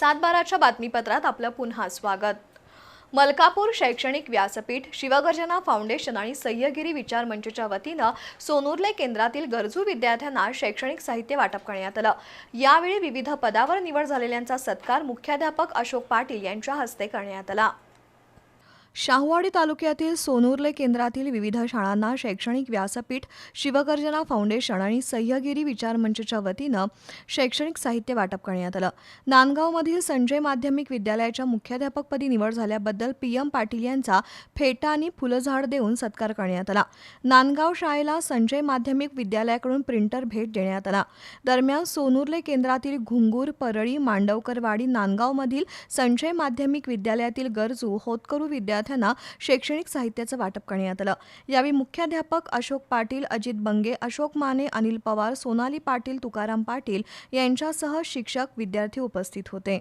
सातबाराच्या बातमीपत्रात आपलं पुन्हा स्वागत. मलकापूर शैक्षणिक व्यासपीठ शिवगर्जना फाउंडेशन आणि सह्यगिरी विचार मंचच्या वतीनं सोनुर्ले केंद्रातील गरजू विद्यार्थ्यांना शैक्षणिक साहित्य वाटप करण्यात आलं. यावेळी विविध पदावर निवड झालेल्यांचा सत्कार मुख्याध्यापक अशोक पाटील यांच्या हस्ते करण्यात आला. शाहूवाडी तालुक्यातील सोनुर्ले केंद्रातील विविध शाळांना शैक्षणिक व्यासपीठ शिवगर्जना फाउंडेशन आणि सह्यगिरी विचार मंचच्या वतीनं शैक्षणिक साहित्य वाटप करण्यात आलं. नांदगावमधील संजय माध्यमिक विद्यालयाच्या मुख्याध्यापकपदी निवड झाल्याबद्दल पी एम पाटील यांचा फेटा आणि फुलझाड देऊन सत्कार करण्यात आला. नांदगाव शाळेला संजय माध्यमिक विद्यालयाकडून प्रिंटर भेट देण्यात आला. दरम्यान सोनुर्ले केंद्रातील घुंगूर परळी मांडवकरवाडी नांदगावमधील संजय माध्यमिक विद्यालयातील गरजू होतकरू विद्यार्थी विद्यार्थ्यांना शैक्षणिक साहित्याचं वाटप करण्यात आलं. यावेळी मुख्याध्यापक अशोक पाटील अजित बंगे अशोक माने अनिल पवार सोनाली पाटील तुकाराम पाटील यांच्यासह शिक्षक विद्यार्थी उपस्थित होते.